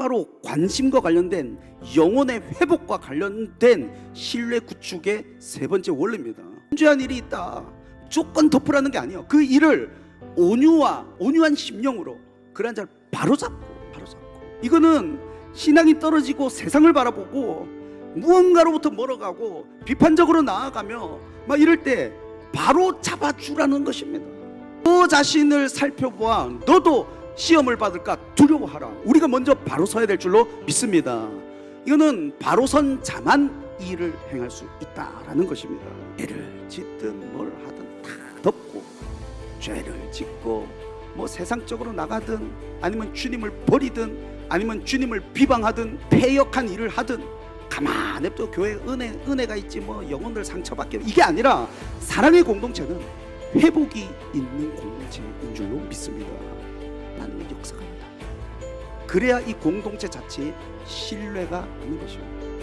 바로 관심과 관련된 영혼의 회복과 관련된 신뢰 구축의 세 번째 원리입니다. 문제한 일이 있다. 조건 덮으라는 게 아니에요. 그 일을 온유와 온유한 심령으로 그런 자를 바로 잡고 바로 잡고 이거는 신앙이 떨어지고 세상을 바라보고 무언가로부터 멀어가고 비판적으로 나아가며 막 이럴 때 바로 잡아주라는 것입니다. 너 자신을 살펴보아 너도 시험을 받을까 두려워하라. 우리가 먼저 바로 서야 될 줄로 믿습니다. 이거는 바로 선 자만 이 일을 행할 수 있다라는 것입니다. 죄를 짓든 뭘 하든 다 덮고 죄를 짓고 뭐 세상적으로 나가든 아니면 주님을 버리든 아니면 주님을 비방하든 폐역한 일을 하든 가만 냅둬 교회 은혜 은혜가 있지 뭐 영혼들 상처받게 이게 아니라 사랑의 공동체는 회복이 있는 공동체인 줄로 믿습니다. 그래야 이 공동체 자체에 신뢰가 있는 것입니다.